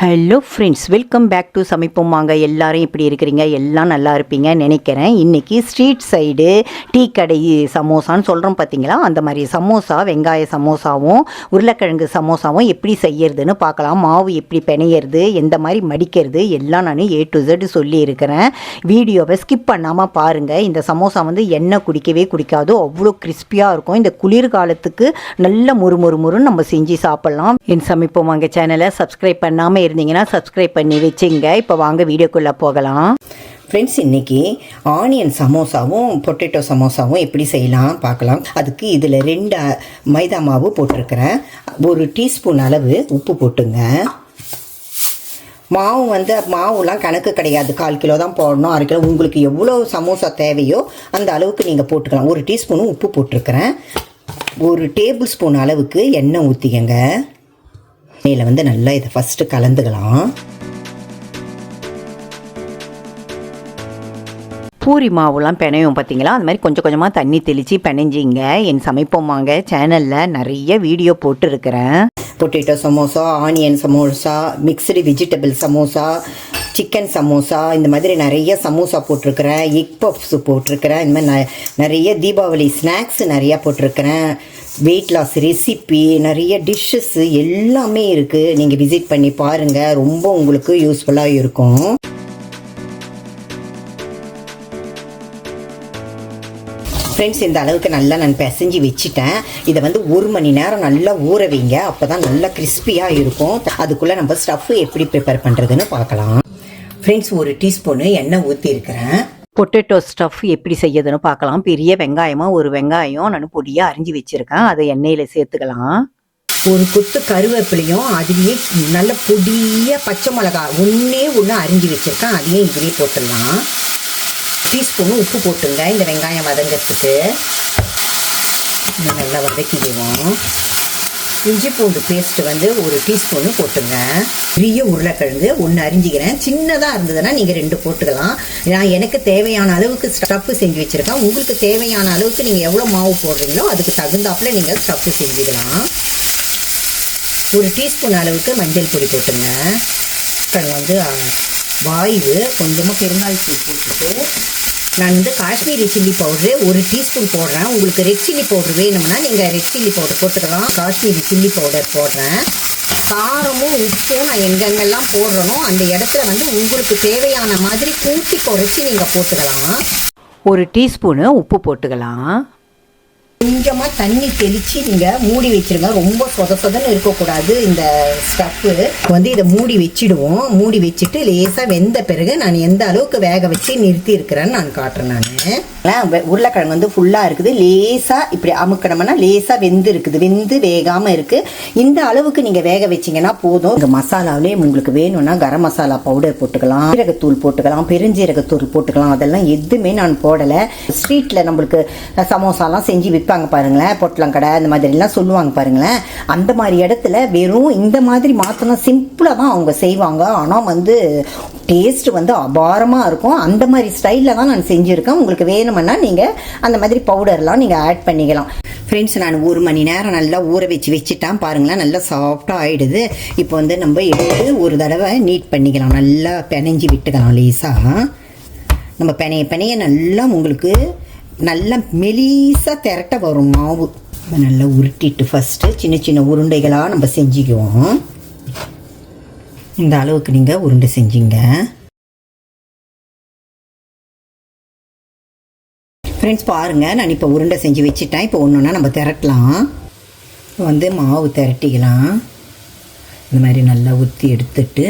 Hello friends welcome back to சமைப்போம் வாங்க. எல்லாரும் இப்படி இருக்கிறீங்க? எல்லாம் நல்லா இருப்பீங்க நினைக்கிறேன். இன்றைக்கி ஸ்ட்ரீட் சைடு டீ கடை சமோசான்னு சொல்கிறோம் பார்த்தீங்களா அந்த மாதிரி சமோசா வெங்காய சமோசாவும் உருளைக்கிழங்கு சமோசாவும் எப்படி செய்யறதுன்னு பார்க்கலாம். மாவு எப்படி பிணையிறது எந்த மாதிரி மடிக்கிறது எல்லாம் நான் ஏ டு ஜெட் சொல்லியிருக்கிறேன் வீடியோவை ஸ்கிப் பண்ணாமல் பாருங்கள் இந்த சமோசா வந்து எண்ணெய் குடிக்கவே குடிக்காது. அவ்வளோ கிறிஸ்பியாக இருக்கும். இந்த குளிர்காலத்துக்கு நல்ல முறுமுறுமுறுன்னு முறுன்னு நம்ம செஞ்சு சாப்பிட்லாம். என் சமைப்போம் வாங்க சேனலை சப்ஸ்கிரைப் பண்ணாமல் இருந்தீங்கன்னா சப்ஸ்கிரைப் பண்ணி வச்சுங்க. இப்போ வாங்க வீடியோக்குள்ளே போகலாம். ஃப்ரெண்ட்ஸ் இன்னைக்கு ஆனியன் சமோசாவும் பொட்டேட்டோ சமோசாவும் எப்படி செய்யலாம் பார்க்கலாம். அதுக்கு இதில் ரெண்டு மைதா மாவு போட்டிருக்கிறேன். ஒரு டீஸ்பூன் அளவு உப்பு போட்டுங்க. மாவு வந்து மாவுலாம் கணக்கு கிடையாது. கால் கிலோ தான் போடணும் அரை கிலோ. உங்களுக்கு எவ்வளோ சமோசா தேவையோ அந்த அளவுக்கு நீங்கள் போட்டுக்கலாம். ஒரு டீஸ்பூனும் உப்பு போட்டிருக்கிறேன். ஒரு டேபிள் ஸ்பூன் அளவுக்கு எண்ணெய் ஊற்றிக்கங்க இதில் வந்து நல்லா இதை ஃபஸ்ட்டு கலந்துக்கலாம். பூரி மாவுலாம் பிணையும் பார்த்தீங்களா? அந்த மாதிரி கொஞ்சம் கொஞ்சமாக தண்ணி தெளித்து பிணைஞ்சிங்க. என் சமைப்போம் வாங்க சேனலில் நிறைய வீடியோ போட்டிருக்கிறேன். Potato samosa onion samosa mixed vegetable samosa chicken samosa இந்த மாதிரி நிறைய சமோசா போட்டிருக்கிறேன். எக் பப்ஸ் போட்டிருக்கிறேன். இந்த மாதிரி நிறைய தீபாவளி ஸ்நாக்ஸ் நிறையா போட்டிருக்கிறேன். வெயிட் லாஸ் ரெசிபி நிறைய டிஷ்ஷஸ்ஸு எல்லாமே இருக்குது நீங்கள் விசிட் பண்ணி பாருங்கள் ரொம்ப உங்களுக்கு யூஸ்ஃபுல்லாக இருக்கும். ஃப்ரெண்ட்ஸ் இந்த அளவுக்கு நல்லா நான் பிசைஞ்சு வச்சுட்டேன். இதை வந்து ஒரு மணி நேரம் நல்லா ஊற வைங்க. அப்போ தான் நல்லா கிறிஸ்பியாக இருக்கும். அதுக்குள்ளே நம்ம ஸ்டஃப் எப்படி ப்ரிப்பேர் பண்ணுறதுன்னு பார்க்கலாம். ஃப்ரெண்ட்ஸ் ஒரு டீஸ்பூனு எண்ணெய் ஊற்றிருக்கிறேன் பொட்டேட்டோ ஸ்டஃப் எப்படி செய்யறதுன்னு பார்க்கலாம். பெரிய வெங்காயமாக ஒரு வெங்காயம் நான் பொடியாக அரிஞ்சு வச்சுருக்கேன். அதை எண்ணெயில் சேர்த்துக்கலாம். ஒரு கொத்து கருவேப்பிலையும் அதுலேயே நல்ல பொடியாக பச்சை மிளகா ஒன்றே ஒன்று அரிஞ்சு வச்சுருக்கேன். அதையும் இதிலே போட்டுடலாம். டீஸ்பூனு உப்பு போட்டுங்க. இந்த வெங்காயம் வதங்கிறதுக்கு. நல்லா வதக்கிடுவோம். இஞ்சி பூண்டு பேஸ்ட் வந்து ஒரு டீஸ்பூனு போட்டுங்க. பெரிய உருளைக்கிழங்கு ஒன்று அறிஞ்சிக்கிறேன் சின்னதாக இருந்ததுன்னா நீங்கள் ரெண்டு போட்டுக்கலாம். நான் எனக்கு தேவையான அளவுக்கு ஸ்டஃப்பு செஞ்சு வச்சுருக்கேன். உங்களுக்கு தேவையான அளவுக்கு நீங்கள் எவ்வளோ மாவு போடுறீங்களோ அதுக்கு தகுந்தாப்புல நீங்கள் ஸ்டஃப்பு செஞ்சுக்கலாம். ஒரு டீஸ்பூன் அளவுக்கு மஞ்சள் பொடி போட்டுங்க. அப்புறம் வந்து வாயு வாய்வு கொஞ்சமாக பெருங்காயத்தூள் போட்டுட்டு நான் வந்து காஷ்மீரி சில்லி பவுடரு ஒரு டீஸ்பூன் போடுறேன். உங்களுக்கு ரெட் சில்லி பவுடர் வேணும்னா நீங்கள் ரெட் சில்லி பவுடர் போட்டுக்கலாம். காஷ்மீரி சில்லி பவுடர் போடுறேன். காரமும் உப்பும் நான் எங்கெங்கெல்லாம் போடுறனோ அந்த இடத்துல வந்து உங்களுக்கு தேவையான மாதிரி கூட்டி குறைச்சி நீங்கள் போட்டுக்கலாம். ஒரு டீஸ்பூனு உப்பு போட்டுக்கலாம். கொஞ்சமாக தண்ணி தெளித்து நீங்கள் மூடி வச்சிருங்க. ரொம்ப சொத சொதன்னு இருக்கக்கூடாது இந்த ஸ்டஃப்பு வந்து இதை மூடி வச்சிடுவோம். மூடி வச்சுட்டு லேசாக வெந்த பிறகு நான் எந்த அளவுக்கு வேக வச்சு நிறுத்தி இருக்கிறேன்னு நான் காட்டுறேன் நான். உருளைக்கிழங்கு வந்து ஃபுல்லாக இருக்குது. லேசாக இப்படி அமுக்கணும்னா லேசாக வெந்து இருக்குது. வெந்து வேகாமல் இருக்குது இந்த அளவுக்கு நீங்கள் வேக வச்சிங்கன்னா போதும். இந்த மசாலாவிலே உங்களுக்கு வேணும்னா கரம் மசாலா பவுடர் போட்டுக்கலாம். ஜீரகத்தூள் போட்டுக்கலாம். பெருஞ்சீரகத்தூள் போட்டுக்கலாம். அதெல்லாம் எதுவுமே நான் போடலை. ஸ்ட்ரீட்டில் நம்மளுக்கு சமோசாலாம் செஞ்சு விற்பாங்க பாருங்களேன் பொட்டலங்கடை இந்த மாதிரிலாம் சொல்லுவாங்க பாருங்களேன். அந்த மாதிரி இடத்துல வெறும் இந்த மாதிரி மாத்திரம் சிம்பிளாக தான் அவங்க செய்வாங்க. ஆனால் வந்து டேஸ்ட் வந்து அபாரமாக இருக்கும். அந்த மாதிரி ஸ்டைலில் தான் நான் செஞ்சுருக்கேன். உங்களுக்கு வேணுமென்னா நீங்கள் அந்த மாதிரி பவுடர்லாம் நீங்கள் ஆட் பண்ணிக்கலாம். ஃப்ரெண்ட்ஸ் நான் ஒரு மணி நேரம் நல்லா ஊற வச்சு வச்சுட்டான். பாருங்களேன் நல்லா சாஃப்டாக ஆகிடுது இப்போ வந்து நம்ம எடுத்து ஒரு தடவை நீட் பண்ணிக்கலாம். நல்லா பிணைஞ்சி விட்டுக்கலாம் லேசாக நம்ம பிணைய பிணைய நல்லா உங்களுக்கு நல்லா மெலீஸாக திரட்ட வரும் மாவு. நல்லா உருட்டிட்டு ஃபஸ்ட்டு சின்ன சின்ன உருண்டைகளாக நம்ம செஞ்சுக்குவோம். இந்த அளவுக்கு நீங்கள் உருண்டை செஞ்சீங்க. ஃப்ரெண்ட்ஸ் பாருங்கள் நான் இப்போ உருண்டை செஞ்சு வச்சுட்டேன். இப்போ ஒன்று ஒன்றா நம்ம திரட்டலாம். இப்போ வந்து மாவு திரட்டிக்கலாம். இந்த மாதிரி நல்லா ஊற்றி எடுத்துட்டு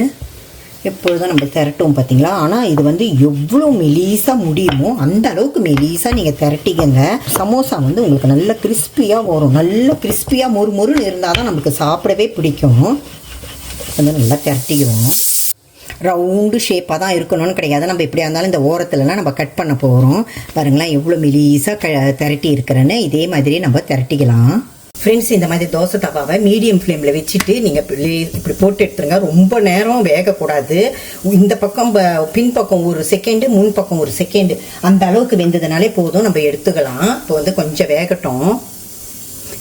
எப்பொழுதும் நம்ம திரட்டுவோம் பார்த்தீங்களா ஆனால் இது வந்து எவ்வளோ மெலீஸாக முடியுமோ அந்த அளவுக்கு மெலீஸாக நீங்கள் திரட்டிக்கங்க. சமோசா வந்து உங்களுக்கு நல்ல கிறிஸ்பியாக வரும். நல்ல கிறிஸ்பியாக மொறு மொறுன்னு இருந்தால் தான் நமக்கு சாப்பிடவே பிடிக்கும். வந்து நல்லா திரட்டிக்கிறோம். ரவுண்டு ஷேப்பாக தான் இருக்கணும்னு கிடையாது. நம்ம எப்படியா இருந்தாலும் இந்த ஓரத்துலலாம் நம்ம கட் பண்ண போகிறோம் பாருங்களேன் எவ்வளோ மெலீஸாக க திரட்டி இருக்கிறேன்னு. இதே மாதிரி நம்ம திரட்டிக்கலாம். ஃப்ரெண்ட்ஸ் இந்த மாதிரி தோசை தவாவை மீடியம் ஃப்ளேமில் வச்சுட்டு நீங்கள் இப்படி போட்டு எடுத்துருங்க. ரொம்ப நேரம் வேகக்கூடாது. இந்த பக்கம் ப- பின்பக்கம் ஒரு செகண்டு முன் பக்கம் ஒரு செகண்டு அந்த அளவுக்கு வெந்ததுனாலே போதும். நம்ம எடுத்துக்கலாம். இப்போ வந்து கொஞ்சம் வேகட்டும்.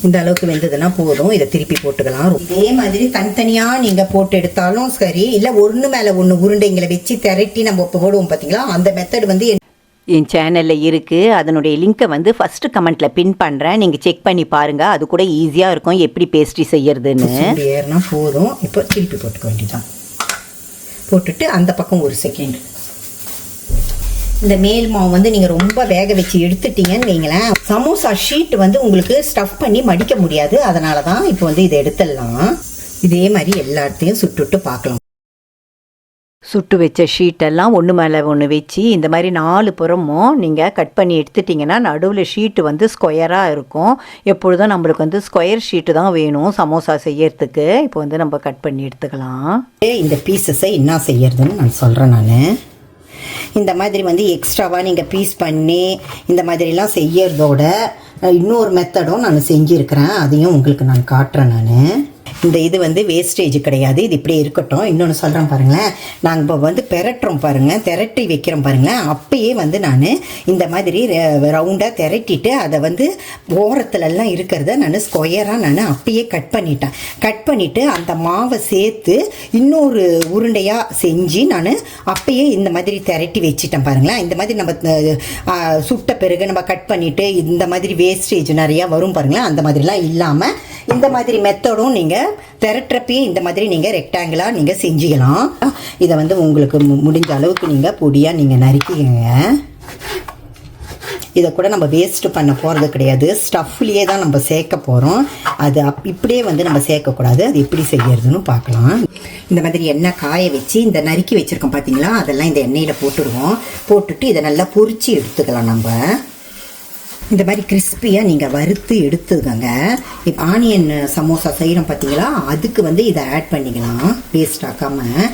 இந்த அளவுக்கு வெந்ததுன்னா போதும். இதை திருப்பி போட்டுக்கலாம். இதே மாதிரி தனித்தனியாக நீங்கள் போட்டு எடுத்தாலும் சரி இல்லை ஒன்று மேலே ஒன்று உருண்டைங்களை வச்சு திரட்டி நம்ம போடுவோம் பார்த்தீங்களா அந்த மெத்தட் வந்து என் சேனலில் இருக்குது அதனுடைய லிங்க்கை வந்து ஃபஸ்ட்டு கமெண்ட்டில் பின் பண்ணுறேன் நீங்கள் செக் பண்ணி பாருங்கள் அது கூட ஈஸியாக இருக்கும். எப்படி பேஸ்ட்ரி செய்யறதுன்னு. ஏறினா போதும். இப்போ திருப்பி போட்டுக்க வேண்டியதான் போட்டுட்டு அந்த பக்கம் ஒரு செகண்ட் இந்த மேல் மாவு வந்து நீங்கள் ரொம்ப வேக வச்சு எடுத்துட்டீங்கன்னு வைங்களேன். சமோசா ஷீட் வந்து உங்களுக்கு ஸ்டஃப் பண்ணி மடிக்க முடியாது. அதனால தான் இப்போ வந்து இதை எடுத்துடலாம். இதே மாதிரி எல்லாத்தையும் சுட்டுட்டு பார்க்கலாம். சுட்டு வச்ச ஷீட்டெல்லாம் ஒன்று மேலே ஒன்று வச்சு இந்த மாதிரி நாலு புறமும் நீங்கள் கட் பண்ணி எடுத்துட்டிங்கன்னா நடுவில் ஷீட்டு வந்து ஸ்கொயராக இருக்கும். எப்பொழுதும் நம்மளுக்கு வந்து ஸ்கொயர் ஷீட்டு தான் வேணும் சமோசா செய்யறதுக்கு. இப்போ வந்து நம்ம கட் பண்ணி எடுத்துக்கலாம். இந்த பீசஸை என்ன செய்யறதுன்னு நான் சொல்கிறேன் நான். இந்த மாதிரி வந்து எக்ஸ்ட்ராவாக நீங்கள் பீஸ் பண்ணி இந்த மாதிரிலாம் செய்யறதோட இன்னொரு மெத்தடும் நான் செஞ்சுருக்கிறேன். அதையும் உங்களுக்கு நான் காட்டுறேன் நான். இந்த இது வந்து வேஸ்டேஜ் கிடையாது. இது இப்படியே இருக்கட்டும். இன்னொன்று சொல்கிறோம் பாருங்களேன். நாங்கள் இப்போ வந்து பெரட்டுறோம் பாருங்கள் திரட்டி வைக்கிறோம் பாருங்களேன். அப்பயே வந்து நான் இந்த மாதிரி ரவுண்டாக திரட்டிட்டு அதை வந்து ஓரத்துலலாம் இருக்கிறத நான் ஸ்கொயராக நான் அப்பயே கட் பண்ணிட்டேன். கட் பண்ணிவிட்டு அந்த மாவை சேர்த்து இன்னொரு உருண்டையாக செஞ்சு நான் அப்பயே இந்த மாதிரி திரட்டி வச்சிட்டேன் பாருங்களேன். இந்த மாதிரி நம்ம சுட்ட பிறகு நம்ம கட் பண்ணிவிட்டு இந்த மாதிரி வேஸ்டேஜ் நிறையா வரும் பாருங்களேன். அந்த மாதிரிலாம் இல்லாமல் இந்த மாதிரி மெத்தடும் நீங்கள் திரட்டுறப்பயே இந்த மாதிரி நீங்கள் ரெக்டாங்கிளாக நீங்கள் செஞ்சுக்கலாம். இதை வந்து உங்களுக்கு மு- முடிஞ்ச அளவுக்கு நீங்கள் பொடியாக நீங்கள் நறுக்கிக்கங்க. இதை கூட நம்ம வேஸ்ட்டு பண்ண போகிறது கிடையாது. ஸ்டஃப்லேயே தான் நம்ம சேர்க்க போகிறோம் அது அப் இப்படியே வந்து நம்ம சேர்க்கக்கூடாது அது எப்படி செய்யறதுன்னு பார்க்கலாம். இந்த மாதிரி எண்ணெய் காய வச்சு இந்த நறுக்கி வச்சுருக்கோம் பார்த்தீங்களா அதெல்லாம் இந்த எண்ணெயில் போட்டுடுவோம். போட்டுட்டு இதை நல்லா பொறிச்சு எடுத்துக்கலாம் நம்ம. இந்த மாதிரி கிறிஸ்பியாக நீங்கள் வறுத்து எடுத்துக்கோங்க. இப்போ ஆனியன் சமோசா செய்கிறோம் பார்த்தீங்களா அதுக்கு வந்து இதை ஆட் பண்ணிக்கலாம். பேஸ்ட் ஆக்காமல்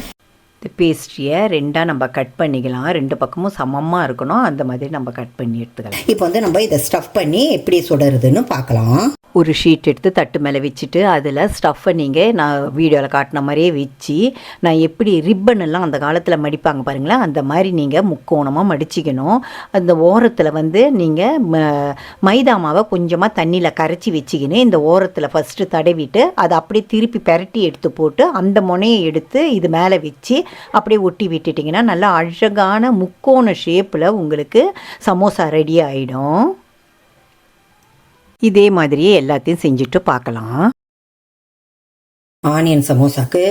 இந்த பேஸ்ட்ரியை ரெண்டாக நம்ம கட் பண்ணிக்கலாம். ரெண்டு பக்கமும் சமமாக இருக்கணும். அந்த மாதிரி நம்ம கட் பண்ணி எடுத்துக்கலாம். இப்போ வந்து நம்ம இதை ஸ்டஃப் பண்ணி எப்படி சுடறதுன்னு பார்க்கலாம். ஒரு ஷீட் எடுத்து தட்டு மேலே வச்சுட்டு அதில் ஸ்டஃப்பை நீங்கள் நான் வீடியோவில் காட்டின மாதிரியே வச்சு நான் எப்படி ரிப்பன் எல்லாம் அந்த காலத்தில் மடிப்பாங்க பாருங்களேன் அந்த மாதிரி நீங்கள் முக்கோணமாக மடிச்சிக்கணும். அந்த ஓரத்தில் வந்து நீங்கள் ம- மைதா மாவை கொஞ்சமாக தண்ணியில் கரைச்சி வச்சுக்கின்னு இந்த ஓரத்தில் ஃபஸ்ட்டு தடவிட்டு அதை அப்படியே திருப்பி பெரட்டி எடுத்து போட்டு அந்த முனையை எடுத்து இது மேலே வச்சு அப்படியே ஒட்டி விட்டுட்டிங்கன்னா நல்லா அழகான முக்கோண ஷேப்பில் உங்களுக்கு சமோசா ரெடி ஆகிடும் இதே மாதிரியே எல்லாத்தையும் செஞ்சுட்டு பார்க்கலாம். ஆனியன் சமோசாக்கு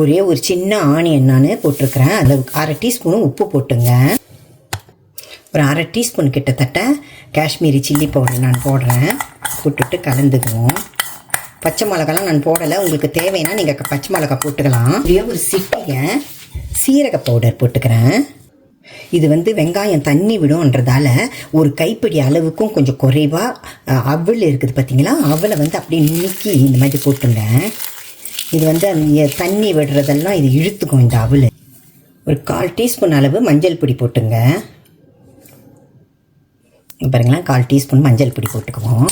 ஒரே ஒரு சின்ன ஆனியன் நான் போட்டிருக்கிறேன். அதில் அரை டீஸ்பூனும் உப்பு போட்டுங்க. ஒரு அரை டீஸ்பூன் கிட்டத்தட்ட காஷ்மீரி சில்லி பவுடர் நான் போடுறேன். போட்டுட்டு கலந்துக்குவோம். பச்சை மிளகாலாம் நான் போடலை. உங்களுக்கு தேவைன்னா நீங்கள் பச்சை மிளகா போட்டுக்கலாம். ஒரே ஒரு சிட்டியை சீரக பவுடர் போட்டுக்கிறேன். இது வந்து வெங்காயம் தண்ணி விடும்ன்றதால ஒரு கைப்பிடி அளவுக்கும் கொஞ்சம் குறைவாக அவல் இருக்குது பார்த்தீங்களா அவளை வந்து அப்படியே நுணுக்கி இந்த மாதிரி போட்டுங்க. இது வந்து அந்த தண்ணி விடுறதெல்லாம் இது இழுத்துக்கும் இந்த அவல். ஒரு கால் டீஸ்பூன் அளவு மஞ்சள் பொடி போட்டுங்க. பாருங்களா பாருங்களேன் கால் டீஸ்பூன் மஞ்சள் பொடி போட்டுக்குவோம்.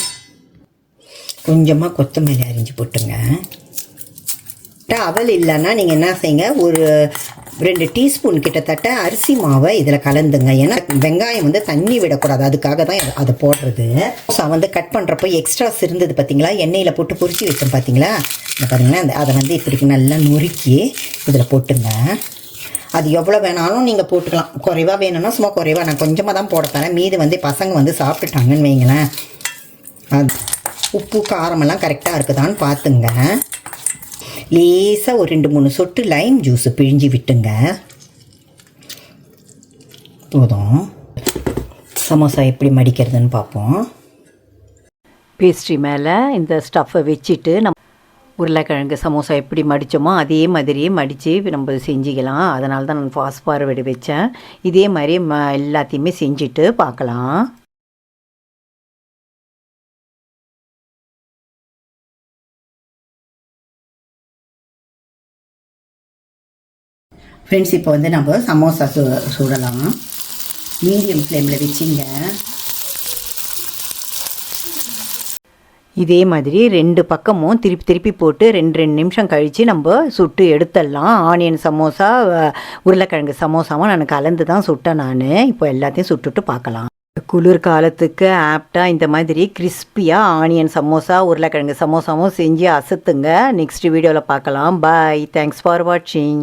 கொஞ்சமாக கொத்தமல்லி அரிஞ்சு போட்டுங்க. அவல் இல்லைன்னா நீங்கள் என்ன செய்யுங்க ஒரு ரெண்டு டீஸ்பூன் கிட்டத்தட்ட அரிசி மாவை இதில் கலந்துங்க. ஏன்னா வெங்காயம் வந்து தண்ணி விடக்கூடாது. அதுக்காக தான் அதை போடுறது. ஸோ வந்து கட் பண்ணுறப்போ எக்ஸ்ட்ராஸ் இருந்தது பார்த்தீங்களா எண்ணெயில் போட்டு பொரிச்சு வச்சோம் பார்த்தீங்களா இந்த பாருங்களேன் அந்த அதை வந்து இப்படி நல்லா நொறுக்கி இதில் போட்டுங்க. அது எவ்வளோ வேணாலும் நீங்கள் போட்டுக்கலாம். குறைவாக வேணும்னா சும்மா குறைவாக நான் கொஞ்சமாக தான் போட தரேன் மீது வந்து பசங்க வந்து சாப்பிட்டுட்டாங்கன்னு வைங்களேன். அது உப்பு காரமெல்லாம் கரெக்டாக இருக்குதான்னு பார்த்துங்க லேசாக ஒரு ரெண்டு மூணு சொட்டு லைம் ஜூஸ் பிழிஞ்சு விட்டுங்க. போதும். சமோசா எப்படி மடிக்கிறதுன்னு பார்ப்போம். பேஸ்ட்ரி மேலே இந்த ஸ்டஃப்பை வச்சுட்டு நம்ம உருளைக்கிழங்கு சமோசா எப்படி மடித்தோமோ அதே மாதிரியே மடித்து நம்ம செஞ்சுக்கலாம். அதனால தான் நான் ஃபாஸ்ட் ஃபார்வர்டு வச்சேன். இதே மாதிரி ம எல்லாத்தையுமே செஞ்சுட்டு பார்க்கலாம். ஃப்ரெண்ட்ஸ் இப்போ வந்து நம்ம சமோசா சு சுடலாம். மீடியம் ஃப்ளேமில் வச்சுங்க. இதே மாதிரி ரெண்டு பக்கமும் திருப்பி திருப்பி போட்டு ரெண்டு ரெண்டு நிமிஷம் கழித்து நம்ம சுட்டு எடுத்துடலாம். ஆனியன் சமோசா உருளைக்கிழங்கு சமோசாவும் நான் கலந்து தான் சுட்டேன் நான். இப்போ எல்லாத்தையும் சுட்டுட்டு பார்க்கலாம். குளிர் காலத்துக்கு ஆப்டாக இந்த மாதிரி கிறிஸ்பியாக ஆனியன் சமோசா உருளைக்கிழங்கு சமோசாவும் செஞ்சு அசத்துங்க. நெக்ஸ்ட் வீடியோவில் பார்க்கலாம். பாய் தேங்க்ஸ் ஃபார் வாட்சிங்